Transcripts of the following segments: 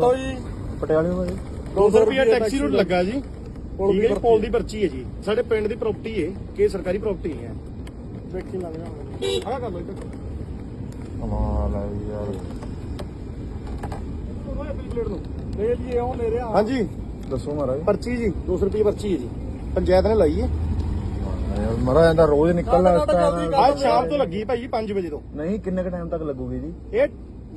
ਦੱਸੋ ਜੀ। ਪਟਿਆਲੇ ਤੋਂ ਜੀ। 200 ਰੁਪਏ ਟੈਕਸੀ ਰੂਟ ਲੱਗਾ ਜੀ। ਪੁਲ ਦੀ ਠੀਕ ਹੈ ਜੀ। ਪੁਲ ਦੀ ਪਰਚੀ ਹੈ ਜੀ। ਸਾਡੇ ਪਿੰਡ ਦੀ ਪ੍ਰਾਪਰਟੀ ਹੈ ਕਿ ਸਰਕਾਰੀ ਪ੍ਰਾਪਰਟੀ ਨਹੀਂ ਹੈ। ਦੇਖੀ ਲੱਗ ਜਾਵਾਂਗੇ ਆਹ ਕਰ ਲਓ ਇੱਧਰ ਕਮਾਲ ਹੈ ਯਾਰ। ਲੈ ਜੀ ਉਹ ਲੈ ਰਿਹਾ ਹਾਂਜੀ। ਦੱਸੋ ਮਹਾਰਾਜ। ਪਰਚੀ ਜੀ 200 ਰੁਪਏ ਪਰਚੀ ਹੈ ਜੀ। ਪੰਚਾਇਤ ਨੇ ਲਾਈ ਹੈ। ਮਹਾਰਾਜ ਇਹਦਾ ਰੋਜ਼ ਨਿਕਲਣਾ ਅੱਜ ਸ਼ਾਮ ਤੋਂ ਲੱਗੀ ਭਾਈ 5 ਵਜੇ ਤੋਂ। ਨਹੀਂ ਕਿੰਨੇ ਕ ਟਾਈਮ ਤੱਕ ਲੱਗੂਗੀ ਜੀ? ਇਹ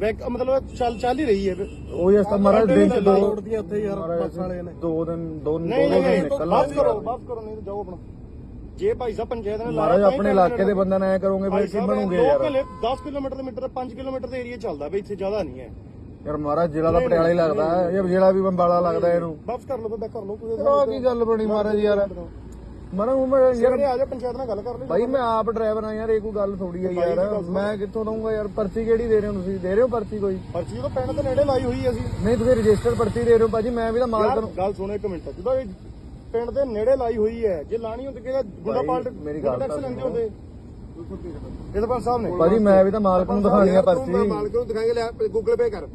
ਵੈਕ ਮਤਲਬ ਚੱਲ ਚੱਲ ਹੀ ਰਹੀ ਹੈ ਉਹ ਇਸ ਤਾਂ ਮਹਾਰਾਜ ਦਿਨ ਚ ਦੋ ਰੋਡ ਦੀ ਉੱਥੇ ਯਾਰ ਮਹਾਰਾਜ ਬੱਸ ਵਾਲੇ ਨੇ। ਦੋ ਦਿਨ ਦੋ ਦੋ ਨਹੀਂ ਦਿਨ ਨਹੀਂ ਵਾਪਸ ਕਰੋ ਵਾਪਸ ਕਰੋ ਨਹੀਂ ਜਾਓ ਆਪਣਾ। ਜੇ ਭਾਈ ਸਾਹਿਬ ਪੰਚਾਇਤ ਨੇ ਲਾਇਆ ਮਹਾਰਾਜ ਆਪਣੇ ਇਲਾਕੇ ਦੇ। ਬੰਦਿਆਂ ਨਾਲ ਐ ਕਰੋਗੇ ਫਿਰ ਕੀ ਬਣੂਗੇ ਯਾਰ। ਹਲੇ 10 ਕਿਲੋਮੀਟਰ ਦੇ ਮੀਟਰ 5 ਕਿਲੋਮੀਟਰ ਦੇ ਏਰੀਆ ਚੱਲਦਾ ਬਈ ਇੱਥੇ ਜ਼ਿਆਦਾ ਨਹੀਂ ਹੈ। ਯਾਰ ਮਹਾਰਾਜ ਜ਼ਿਲ੍ਹਾ ਦਾ ਪਟਿਆਲਾ ਹੀ ਲੱਗਦਾ ਇਹ ਜ਼ਿਲ੍ਹਾ ਵੀ ਬੰਬਾਲਾ ਲੱਗਦਾ ਇਹਨੂੰ। ਵਾਪਸ ਕਰ ਲਓ ਤਾਂ ਕਰ ਲਓ ਕੋਈ ਕੀ ਗੱਲ ਬਣੀ ਮਹਾਰਾਜ ਯਾਰ? ਮਹਾਰਾਜ ਹੁਣ ਮੈਂ ਯਾਰ ਯਾਰ ਆ ਜਾ ਪੰਚਾਇਤ ਨਾਲ ਗੱਲ ਕਰ ਲਈ। ਭਾਈ ਮੈਂ ਆਪ ਡਰਾਈਵਰ ਆ ਯਾਰ ਇਹ ਕੋਈ ਗੱਲ ਥੋੜੀ ਆ ਯਾਰ। ਮੈਂ ਕਿੱਥੋਂ ਦਊਂਗਾ ਯਾਰ? ਪਰਚੀ ਕਿਹੜੀ ਦੇ ਰਹੇ ਹੋ ਤੁਸੀਂ? ਦੇ ਰਹੇ ਹੋ ਪਰਚੀ ਕੋਈ? ਪਰਚੀ ਤਾਂ ਪਿੰਡ ਦੇ ਨੇੜੇ ਲਾਈ ਹੋਈ ਹੈ ਅਸੀਂ। ਨਹੀਂ ਤੁਸੀਂ ਰਜਿਸਟਰ ਪਰਚੀ ਦੇ ਰਹੇ ਹੋ ਭਾਜੀ ਮੈਂ ਵੀ ਤਾਂ ਮਾਲਕ ਯਾਰ ਨੂੰ ਗੱਲ ਸੁਣੋ ਇੱਕ ਮਿੰਟ। ਜਦੋਂ ਇਹ ਪਿੰਡ ਦੇ ਨੇੜੇ ਲਾਈ ਹੋਈ ਹੈ ਜੇ ਲਾਣੀ ਹੁੰਦੀ ਕਿਹਦਾ ਗੁੰਡਾ ਭਾਈ, ਪਾਲਟ ਮੇਰੀ ਗੱਲ ਟੈਕਸ ਤਾਂ ਲੈਂਦੇ ਹੁੰਦੇ। ਇਹਦੇ ਪਰ ਸਾਹਿਬ ਨੇ ਭਾਜੀ ਮੈਂ ਵੀ ਤਾਂ ਮਾਲਕ ਨੂੰ ਦਿਖਾਣੀ ਆ ਪਰਚੀ। ਮਾਲਕ ਨੂੰ ਦਿਖਾਏਗੇ ਲੈ ਗੂਗਲ ਪੇ ਕਰ।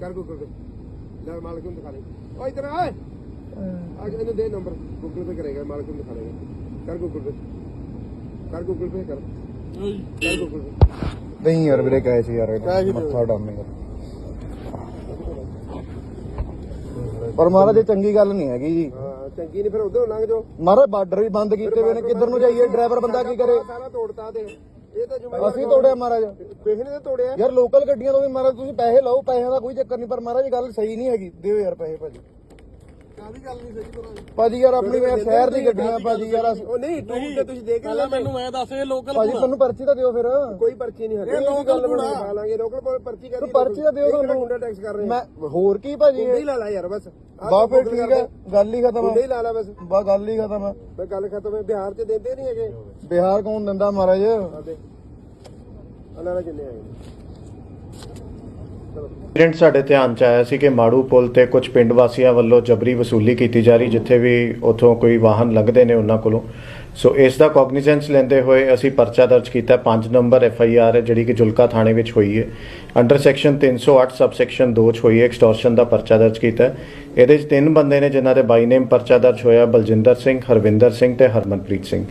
ਕਰ ਗੂਗਲ ਪੇ। ਲੈ ਮਾਲਕ ਨੂੰ ਦਿਖਾ ਦੇ। ਓ ਇਧਰ ਆ ਆ ਕੇ ਇਹਨੂੰ ਦੇ ਨੰਬਰ ਗੂਗਲ ਪੇ ਕਰੇਗਾ ਮਾਲਕ ਨੂੰ ਦਿਖਾ ਦੇਗਾ ਕਰ ਗੂਗਲ ਪੇ ਕਰ ਗੂਗਲ ਪੇ ਕਰ। ਕਰ ਗੂਗਲ ਪੇ ਨਹੀਂ ਯਾਰ ਵੀਰੇ ਕਹੇ ਸੀ ਯਾਰ ਮੱਥਾ ਡਾਮੇਗਾ ਪਰ ਮਹਾਰਾਜ ਇਹ ਚੰਗੀ ਗੱਲ ਨਹੀਂ ਹੈਗੀ ਜੀ। ਹਾਂ ਚੰਗੀ ਨਹੀਂ ਫਿਰ ਉਧਰੋਂ ਲੰਘ ਜਾਓ। ਮਹਾਰਾਜ ਬਾਰਡਰ ਵੀ ਬੰਦ ਕੀਤੇ ਹੋਏ ਨੇ ਕਿੱਧਰ ਨੂੰ ਜਾਈਏ? ਡਰਾਈਵਰ ਬੰਦਾ ਕੀ ਕਰੇ? ਸਾਰਾ ਤੋੜਤਾ ਦੇ ਇਹ ਤਾਂ ਜ਼ਿੰਮੇਵਾਰ ਅਸੀਂ ਤੋੜਿਆ ਮਹਾਰਾਜ। ਕਿਸੇ ਨੇ ਤਾਂ ਤੋੜਿਆ। ਯਾਰ ਲੋਕਲ ਗੱਡੀਆਂ ਤੋਂ ਵੀ ਮਹਾਰਾਜ ਤੁਸੀਂ ਪੈਸੇ ਲਓ ਪੈਸਿਆਂ ਦਾ ਕੋਈ ਚੱਕਰ ਨਹੀਂ ਪਰ ਮਹਾਰਾਜ ਇਹ ਗੱਲ ਸਹੀ ਨਹੀਂ ਹੈਗੀ। ਦਿਓ ਯਾਰ ਪੈਸੇ ਭਾਜੀ ਕਾਦੀ ਗੱਲ ਨਹੀਂ ਸਹੀ ਕਰਾਂ ਭਾਜੀ ਯਾਰ ਆਪਣੀ ਯਾਰ ਸ਼ਹਿਰ ਦੀ ਗੱਡੀਆਂ ਭਾਜੀ ਯਾਰ ਅਸੀਂ- ਉਹ ਨਹੀਂ ਟੂਰ ਤੇ ਤੁਸੀਂ ਦੇਖ ਪਹਿਲਾਂ ਮੈਨੂੰ ਐ ਦੱਸ ਇਹ ਲੋਕਲ ਭਾਜੀ ਤੁਹਾਨੂੰ ਪਰਚੀ ਤਾਂ ਦਿਓ ਫਿਰ। ਕੋਈ ਪਰਚੀ ਨਹੀਂ ਹਟੇ ਇਹ ਲੋਕਲ। ਖਾ ਲਾਂਗੇ ਲੋਕਲ ਪਰ ਪਰਚੀ ਕਰ ਤੂੰ ਪਰਚੀ ਤਾਂ ਦਿਓ ਤੁਹਾਨੂੰ ਗੁੰਡਾ ਟੈਕਸ ਕਰ ਰਹੇ। ਮੈਂ ਹੋਰ ਕੀ ਭਾਜੀ? ਗੁੰਡੇ ਹੀ ਲਾ ਲਾ ਯਾਰ ਬਸ। ਆਹ ਬਾ ਫਿਰ ਠੀਕ ਹੈ। ਗੱਲ ਹੀ ਖਤਮ ਗੁੰਡੇ ਹੀ ਹੈ ਲਾ ਲਾ ਬਸ। ਬਾ ਗੱਲ ਹੀ ਖਤਮ ਹੈ ਮੈਂ ਗੱਲ ਖਤਮ ਹੈ ਬਿਹਾਰ ਚ ਦਿੰਦੇ ਨਹੀਂ ਹੈਗੇ। ਬਿਹਾਰ ਕੌਣ ਦਿੰਦਾ ਮਹਾਰਾਜ? ਆਦੇ ਉਹਨਾਂ ਦਾ ਕਿੰਨੇ ਆਏ ਨੇ ਸਾਡੇ ਧਿਆਨ ਚ ਆਇਆ ਸੀ ਕਿ ਮਾੜੂ ਪੁਲ ਤੇ ਕੁਝ ਪਿੰਡ ਵਾਸੀਆਂ ਵੱਲੋਂ ਜਬਰੀ ਵਸੂਲੀ ਕੀਤੀ ਜਾ ਰਹੀ, ਜਿੱਥੇ ਵੀ ਉਥੋਂ ਕੋਈ ਵਾਹਨ ਲੰਘਦੇ ਨੇ ਉਹਨਾਂ ਕੋਲੋਂ। ਸੋ ਇਸ ਦਾ ਕੌਗਨੀਜ਼ੈਂਸ ਲੈਂਦੇ ਹੋਏ ਅਸੀਂ ਪਰਚਾ ਦਰਜ ਕੀਤਾ। 5 ਨੰਬਰ ਐਫ ਆਈ ਆਰ ਹੈ, ਜਿਹੜੀ ਕਿ ਜੁਲਕਾ ਥਾਣੇ ਵਿੱਚ ਹੋਈ ਹੈ। ਅੰਡਰ ਸੈਕਸ਼ਨ 308 ਸਬਸੈਕਸ਼ਨ 2 ਚ ਹੋਈ ਹੈ ਐਕਸਟੋਰਸ਼ਨ ਦਾ ਪਰਚਾ ਦਰਜ ਕੀਤਾ ਇਹਦੇ 'ਚ ਤਿੰਨ ਬੰਦੇ ਨੇ, ਜਿਨ੍ਹਾਂ ਦੇ ਬਾਈ ਨੇਮ ਪਰਚਾ ਦਰਜ ਹੋਇਆ, ਬਲਜਿੰਦਰ ਸਿੰਘ, ਹਰਵਿੰਦਰ ਸਿੰਘ ਤੇ ਹਰਮਨਪ੍ਰੀਤ ਸਿੰਘ।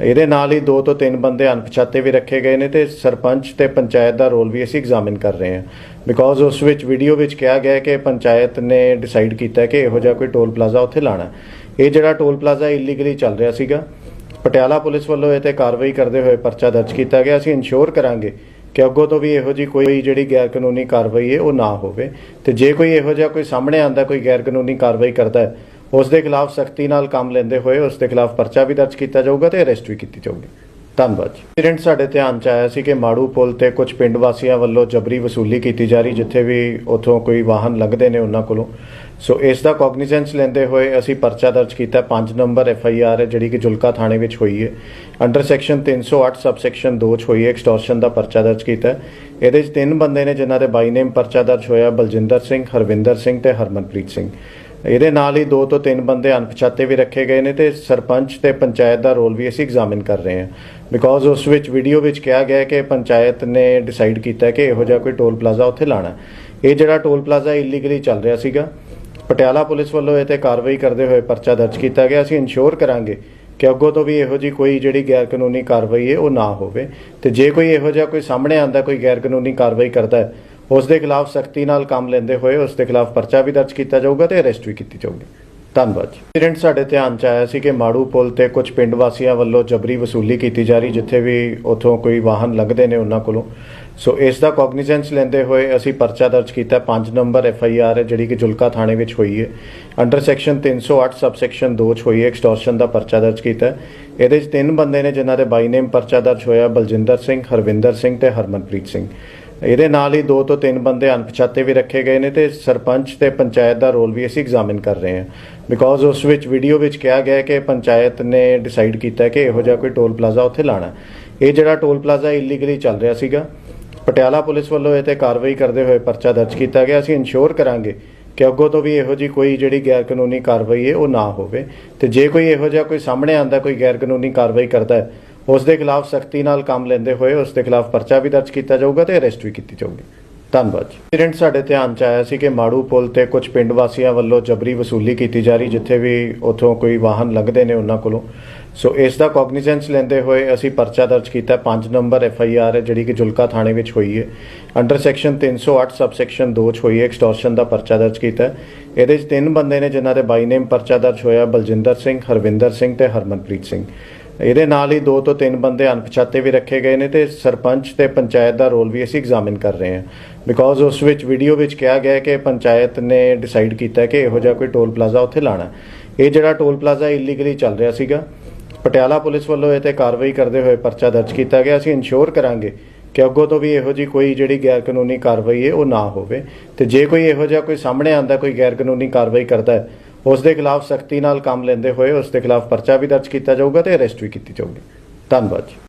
ਇਹਦੇ ਨਾਲ ਹੀ ਦੋ ਤੋਂ ਤਿੰਨ ਬੰਦੇ ਅਣਪਛਾਤੇ ਵੀ ਰੱਖੇ ਗਏ ਨੇ ਤੇ ਸਰਪੰਚ ਤੇ ਪੰਚਾਇਤ ਦਾ ਰੋਲ ਵੀ ਅਸੀਂ ਐਗਜ਼ਾਮਿਨ ਕਰ ਰਹੇ ਹਾਂ। ਬਿਕੋਜ਼ ਉਸ ਵਿੱਚ ਵੀਡੀਓ ਵਿੱਚ ਕਿਹਾ ਗਿਆ ਕਿ ਪੰਚਾਇਤ ਨੇ ਡਿਸਾਈਡ ਕੀਤਾ ਕਿ ਇਹੋ ਜਿਹਾ ਕੋਈ ਟੋਲ ਪਲਾਜ਼ਾ ਉੱਥੇ ਲਾਣਾ ਇਹ ਜਿਹੜਾ ਟੋਲ ਪਲਾਜ਼ਾ ਇਲੀਗਲੀ ਚੱਲ ਰਿਹਾ ਸੀਗਾ, ਪਟਿਆਲਾ ਪੁਲਿਸ ਵੱਲੋਂ ਇਹ ਤੇ ਕਾਰਵਾਈ ਕਰਦੇ ਹੋਏ ਪਰਚਾ ਦਰਜ ਕੀਤਾ ਗਿਆ। ਅਸੀਂ ਇਨਸ਼ੋਰ ਕਰਾਂਗੇ ਕਿ ਅੱਗੋਂ ਤੋਂ ਵੀ ਇਹੋ ਜੀ ਕੋਈ ਜਿਹੜੀ ਗੈਰ ਕਾਨੂੰਨੀ ਕਾਰਵਾਈ ਹੈ, ਉਹ ਨਾ ਹੋਵੇ। ਤੇ ਜੇ ਕੋਈ ਇਹੋ ਜਿਹਾ ਕੋਈ ਸਾਹਮਣੇ ਆਂਦਾ ਕੋਈ ਗੈਰ ਕਾਨੂੰਨੀ ਕਾਰਵਾਈ ਕਰਦਾ ਹੈ ਉਸ ਦੇ ਖਿਲਾਫ ਸਖਤੀ ਨਾਲ ਕੰਮ ਲੈਂਦੇ ਹੋਏ ਉਸ ਦੇ ਖਿਲਾਫ ਪਰਚਾ ਵੀ ਦਰਜ ਕੀਤਾ ਜਾਊਗਾ ਤੇ ਅਰੈਸਟ ਵੀ ਕੀਤੀ ਜਾਊਗੀ। ਧੰਨਵਾਦ ਜੀ। ਇੰਸੀਡੈਂਟ ਸਾਡੇ ਧਿਆਨ ਚ ਆਇਆ ਸੀ ਕਿ ਮਾੜੂ ਪੁਲ ਤੇ ਕੁਝ ਪਿੰਡ ਵਾਸੀਆਂ ਵੱਲੋਂ ਜਬਰੀ ਵਸੂਲੀ ਕੀਤੀ ਜਾ ਰਹੀ, ਜਿੱਥੇ ਵੀ ਉਥੋਂ ਕੋਈ ਵਾਹਨ ਲੰਘਦੇ ਨੇ ਉਹਨਾਂ ਕੋਲੋਂ। ਸੋ ਇਸ ਦਾ ਕੌਗਨੀਜ਼ੈਂਸ ਲੈਂਦੇ ਹੋਏ ਅਸੀਂ ਪਰਚਾ ਦਰਜ ਕੀਤਾ। 5 ਨੰਬਰ ਐਫ ਆਈ ਆਰ ਹੈ, ਜਿਹੜੀ ਕਿ ਜੁਲਕਾ ਥਾਣੇ ਵਿੱਚ ਹੋਈ ਹੈ। ਅੰਡਰ ਸੈਕਸ਼ਨ 308 ਸਬਸੈਕਸ਼ਨ 2 ਚ ਹੋਈ ਹੈ ਐਕਸਟੋਰਸ਼ਨ ਦਾ ਪਰਚਾ ਦਰਜ ਕੀਤਾ ਇਹਦੇ 'ਚ ਤਿੰਨ ਬੰਦੇ ਨੇ ਜਿਨ੍ਹਾਂ ਦੇ ਬਾਈ ਨੇਮ ਪਰਚਾ ਦਰਜ ਹੋਇਆ, ਬਲਜਿੰਦਰ ਸਿੰਘ, ਹਰਵਿੰਦਰ ਸਿੰਘ ਤੇ ਹਰਮਨਪ੍ਰੀਤ ਸਿੰਘ। ਇਹਦੇ ਨਾਲ ਹੀ ਦੋ ਤੋਂ ਤਿੰਨ ਬੰਦੇ ਅਣਪਛਾਤੇ ਵੀ ਰੱਖੇ ਗਏ ਨੇ ਤੇ ਸਰਪੰਚ ਤੇ ਪੰਚਾਇਤ ਦਾ ਰੋਲ ਵੀ ਅਸੀਂ ਐਗਜ਼ਾਮਿਨ ਕਰ ਰਹੇ ਹਾਂ। ਬਿਕੋਜ਼ ਉਸ ਵਿੱਚ ਵੀਡੀਓ ਵਿੱਚ ਕਿਹਾ ਗਿਆ ਹੈ ਕਿ ਪੰਚਾਇਤ ਨੇ ਡਿਸਾਈਡ ਕੀਤਾ ਕਿ ਇਹੋ ਜਿਹਾ ਕੋਈ ਟੋਲ ਪਲਾਜ਼ਾ ਉੱਥੇ ਲਾਣਾ ਇਹ ਜਿਹੜਾ ਟੋਲ ਪਲਾਜ਼ਾ ਇਲੀਗਲੀ ਚੱਲ ਰਿਹਾ ਸੀਗਾ, ਪਟਿਆਲਾ ਪੁਲਿਸ ਵੱਲੋਂ ਇਹ ਤੇ ਕਾਰਵਾਈ ਕਰਦੇ ਹੋਏ ਪਰਚਾ ਦਰਜ ਕੀਤਾ ਗਿਆ। ਅਸੀਂ ਇਨਸ਼ੋਰ ਕਰਾਂਗੇ ਕਿ ਅੱਗੋਂ ਤੋਂ ਵੀ ਇਹੋ ਜੀ ਕੋਈ ਜਿਹੜੀ ਗੈਰ ਕਾਨੂੰਨੀ ਕਾਰਵਾਈ ਹੈ, ਉਹ ਨਾ ਹੋਵੇ। ਤੇ ਜੇ ਕੋਈ ਇਹੋ ਜਿਹਾ ਕੋਈ ਸਾਹਮਣੇ ਆਂਦਾ ਕੋਈ ਗੈਰ ਕਾਨੂੰਨੀ ਕਾਰਵਾਈ ਕਰਦਾ ਹੈ ਉਸ ਦੇ ਖਿਲਾਫ ਸਖਤੀ ਨਾਲ ਕੰਮ ਲੈਂਦੇ ਹੋਏ ਉਸ ਦੇ ਖਿਲਾਫ ਪਰਚਾ ਵੀ ਦਰਜ ਕੀਤਾ ਜਾਊਗਾ ਤੇ ਅਰੈਸਟ ਵੀ ਕੀਤੀ ਜਾਊਗੀ। ਧੰਨਵਾਦ ਜੀ। ਇੰਸੀਡੈਂਟ ਸਾਡੇ ਧਿਆਨ ਚ ਆਇਆ ਸੀ ਕਿ ਮਾੜੂ ਪੁਲ ਤੇ ਕੁਝ ਪਿੰਡ ਵਾਸੀਆਂ ਵੱਲੋਂ ਜਬਰੀ ਵਸੂਲੀ ਕੀਤੀ ਜਾ ਰਹੀ, ਜਿੱਥੇ ਵੀ ਉਥੋਂ ਕੋਈ ਵਾਹਨ ਲੰਘਦੇ ਨੇ ਉਹਨਾਂ ਕੋਲੋਂ। ਸੋ ਇਸ ਦਾ ਕੌਗਨੀਜ਼ੈਂਸ ਲੈਂਦੇ ਹੋਏ ਅਸੀਂ ਪਰਚਾ ਦਰਜ ਕੀਤਾ। 5 ਨੰਬਰ ਐਫ ਆਈ ਆਰ ਹੈ, ਜਿਹੜੀ ਕਿ ਜੁਲਕਾ ਥਾਣੇ ਵਿੱਚ ਹੋਈ ਹੈ। ਅੰਡਰ ਸੈਕਸ਼ਨ 308 ਸਬਸੈਕਸ਼ਨ 2 ਚ ਹੋਈ ਹੈ। ਐਕਸਟੋਰਸ਼ਨ ਦਾ ਪਰਚਾ ਦਰਜ ਕੀਤਾ ਇਹਦੇ 'ਚ ਤਿੰਨ ਬੰਦੇ ਨੇ ਜਿਨ੍ਹਾਂ ਦੇ ਬਾਈ ਨੇਮ ਪਰਚਾ ਦਰਜ ਹੋਇਆ, ਬਲਜਿੰਦਰ ਸਿੰਘ, ਹਰਵਿੰਦਰ ਸਿੰਘ ਤੇ ਹਰਮਨਪ੍ਰੀਤ ਸਿੰਘ। ਇਹਦੇ ਨਾਲ ਹੀ ਦੋ ਤੋਂ ਤਿੰਨ ਬੰਦੇ ਅਣਪਛਾਤੇ ਵੀ ਰੱਖੇ ਗਏ ਨੇ ਤੇ ਸਰਪੰਚ ਤੇ ਪੰਚਾਇਤ ਦਾ ਰੋਲ ਵੀ ਅਸੀਂ ਐਗਜ਼ਾਮਿਨ ਕਰ ਰਹੇ ਹਾਂ। ਬਿਕੋਜ਼ ਉਸ ਵਿੱਚ ਵੀਡੀਓ ਵਿੱਚ ਕਿਹਾ ਗਿਆ ਕਿ ਪੰਚਾਇਤ ਨੇ ਡਿਸਾਈਡ ਕੀਤਾ ਕਿ ਇਹੋ ਜਿਹਾ ਕੋਈ ਟੋਲ ਪਲਾਜ਼ਾ ਉੱਥੇ ਲਾਣਾ ਇਹ ਜਿਹੜਾ ਟੋਲ ਪਲਾਜ਼ਾ ਇਲੀਗਲੀ ਚੱਲ ਰਿਹਾ ਸੀਗਾ, ਪਟਿਆਲਾ ਪੁਲਿਸ ਵੱਲੋਂ ਇਹ ਤੇ ਕਾਰਵਾਈ ਕਰਦੇ ਹੋਏ ਪਰਚਾ ਦਰਜ ਕੀਤਾ ਗਿਆ। ਅਸੀਂ ਇਨਸ਼ੋਰ ਕਰਾਂਗੇ ਕਿ ਅੱਗੋਂ ਤੋਂ ਵੀ ਇਹੋ ਜੀ ਕੋਈ ਜਿਹੜੀ ਗੈਰ ਕਾਨੂੰਨੀ ਕਾਰਵਾਈ ਹੈ, ਉਹ ਨਾ ਹੋਵੇ। ਤੇ ਜੇ ਕੋਈ ਇਹੋ ਜਿਹਾ ਕੋਈ ਸਾਹਮਣੇ ਆਂਦਾ ਕੋਈ ਗੈਰ ਕਾਨੂੰਨੀ ਕਾਰਵਾਈ ਕਰਦਾ ਹੈ ਉਸ ਦੇ ਖਿਲਾਫ ਸਖਤੀ ਨਾਲ ਕੰਮ ਲੈਂਦੇ ਹੋਏ ਉਸ ਦੇ ਖਿਲਾਫ ਪਰਚਾ ਵੀ ਦਰਜ ਕੀਤਾ ਜਾਊਗਾ ਤੇ ਅਰੈਸਟ ਵੀ ਕੀਤੀ ਜਾਊਗੀ। ਧੰਨਵਾਦ ਜੀ। ਇੰਸੀਡੈਂਟ ਸਾਡੇ ਧਿਆਨ ਚ ਆਇਆ ਸੀ ਕਿ ਮਾੜੂ ਪੁਲ ਤੇ ਕੁਝ ਪਿੰਡ ਵਾਸੀਆਂ ਵੱਲੋਂ ਜਬਰੀ ਵਸੂਲੀ ਕੀਤੀ ਜਾ ਰਹੀ, ਜਿੱਥੇ ਵੀ ਉਥੋਂ ਕੋਈ ਵਾਹਨ ਲੰਘਦੇ ਨੇ ਉਹਨਾਂ ਕੋਲੋਂ। ਸੋ ਇਸ ਦਾ ਕੌਗਨੀਜ਼ੈਂਸ ਲੈਂਦੇ ਹੋਏ ਅਸੀਂ ਪਰਚਾ ਦਰਜ ਕੀਤਾ। 5 ਨੰਬਰ ਐਫ ਆਈ ਆਰ ਹੈ, ਜਿਹੜੀ ਕਿ ਜੁਲਕਾ ਥਾਣੇ ਵਿੱਚ ਹੋਈ ਹੈ। ਅੰਡਰ ਸੈਕਸ਼ਨ 308 ਸਬਸੈਕਸ਼ਨ 2 ਚ ਹੋਈ ਹੈ ਐਕਸਟੋਰਸ਼ਨ ਦਾ ਪਰਚਾ ਦਰਜ ਕੀਤਾ ਇਹਦੇ 'ਚ ਤਿੰਨ ਬੰਦੇ ਨੇ ਜਿਨ੍ਹਾਂ ਦੇ ਬਾਈ ਨੇਮ ਪਰਚਾ ਦਰਜ ਹੋਇਆ, ਬਲਜਿੰਦਰ ਸਿੰਘ, ਹਰਵਿੰਦਰ ਸਿੰਘ ਤੇ ਹਰਮਨਪ੍ਰੀਤ ਸਿੰਘ। ਇਹਦੇ ਨਾਲ ਹੀ ਦੋ ਤੋਂ ਤਿੰਨ ਬੰਦੇ ਅਣਪਛਾਤੇ ਵੀ ਰੱਖੇ ਗਏ ਨੇ ਤੇ ਸਰਪੰਚ ਤੇ ਪੰਚਾਇਤ ਦਾ ਰੋਲ ਵੀ ਅਸੀਂ ਐਗਜ਼ਾਮਿਨ ਕਰ ਰਹੇ ਹਾਂ। ਬਿਕੋਜ਼ ਉਸ ਵਿੱਚ ਵੀਡੀਓ ਵਿੱਚ ਕਿਹਾ ਗਿਆ ਕਿ ਪੰਚਾਇਤ ਨੇ ਡਿਸਾਈਡ ਕੀਤਾ ਕਿ ਇਹੋ ਜਿਹਾ ਕੋਈ ਟੋਲ ਪਲਾਜ਼ਾ ਉੱਥੇ ਲਾਣਾ ਇਹ ਜਿਹੜਾ ਟੋਲ ਪਲਾਜ਼ਾ ਇਲੀਗਲੀ ਚੱਲ ਰਿਹਾ ਸੀਗਾ, ਪਟਿਆਲਾ ਪੁਲਿਸ ਵੱਲੋਂ ਇਹ ਤੇ ਕਾਰਵਾਈ ਕਰਦੇ ਹੋਏ ਪਰਚਾ ਦਰਜ ਕੀਤਾ ਗਿਆ। ਅਸੀਂ ਇਨਸ਼ੋਰ ਕਰਾਂਗੇ ਕਿ ਅੱਗੋਂ ਤੋਂ ਵੀ ਇਹੋ ਜੀ ਕੋਈ ਜਿਹੜੀ ਗੈਰ ਕਾਨੂੰਨੀ ਕਾਰਵਾਈ ਹੈ, ਉਹ ਨਾ ਹੋਵੇ। ਤੇ ਜੇ ਕੋਈ ਇਹੋ ਜਿਹਾ ਕੋਈ ਸਾਹਮਣੇ ਆਂਦਾ ਕੋਈ ਗੈਰ ਕਾਨੂੰਨੀ ਕਾਰਵਾਈ ਕਰਦਾ ਹੈ ਉਸ ਦੇ ਖਿਲਾਫ ਸਖਤੀ ਨਾਲ ਕੰਮ ਲੈਂਦੇ ਹੋਏ ਉਸ ਦੇ ਖਿਲਾਫ ਪਰਚਾ ਵੀ ਦਰਜ ਕੀਤਾ ਜਾਊਗਾ ਤੇ ਅਰੈਸਟ ਵੀ ਕੀਤੀ ਜਾਊਗੀ। ਧੰਨਵਾਦ ਜੀ।